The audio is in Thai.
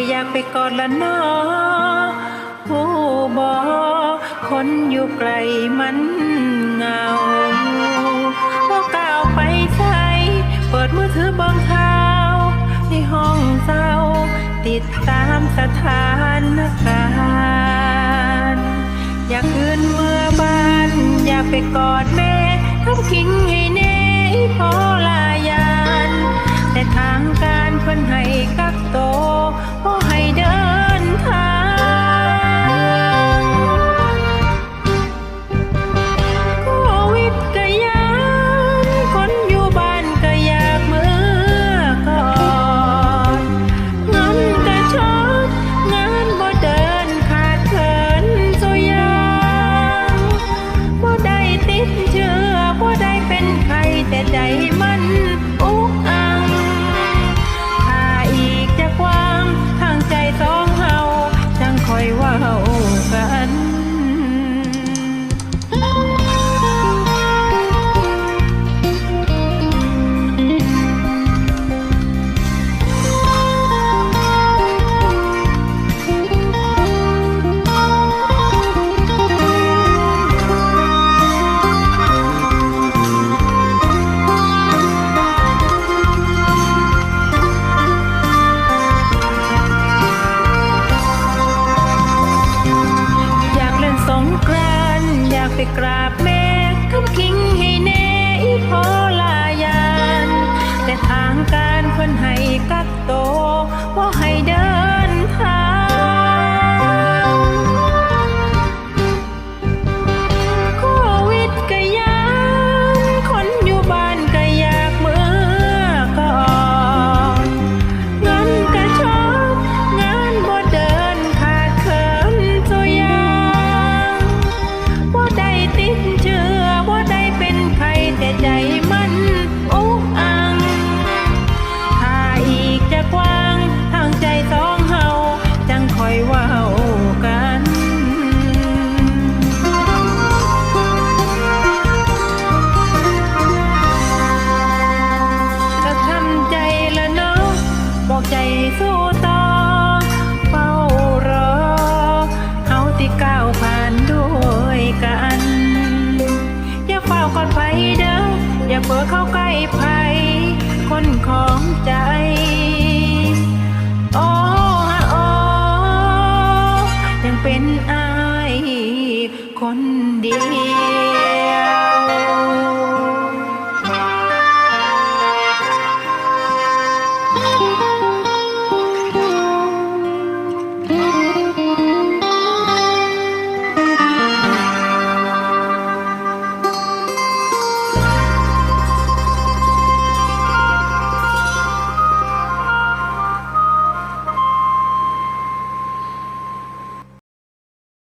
ก็อยากไปกอดละนาะผู้บอคนอยู่ไกลมันเงาว่าก้าวไปใช้เปิดมือถือบองข่าในห้องเศร้า ติดตามสถานการณ์อยากคืนเมื่อบ้าน อยากไปกอดแม่ทักคิงให้เน่พอลายาน แต่ทางการเพิ่นให้กัก เด้ออย่าเปิดเข้าใกล้ภัยคนของใจโอ้ฮะโอยังเป็นอายคนดี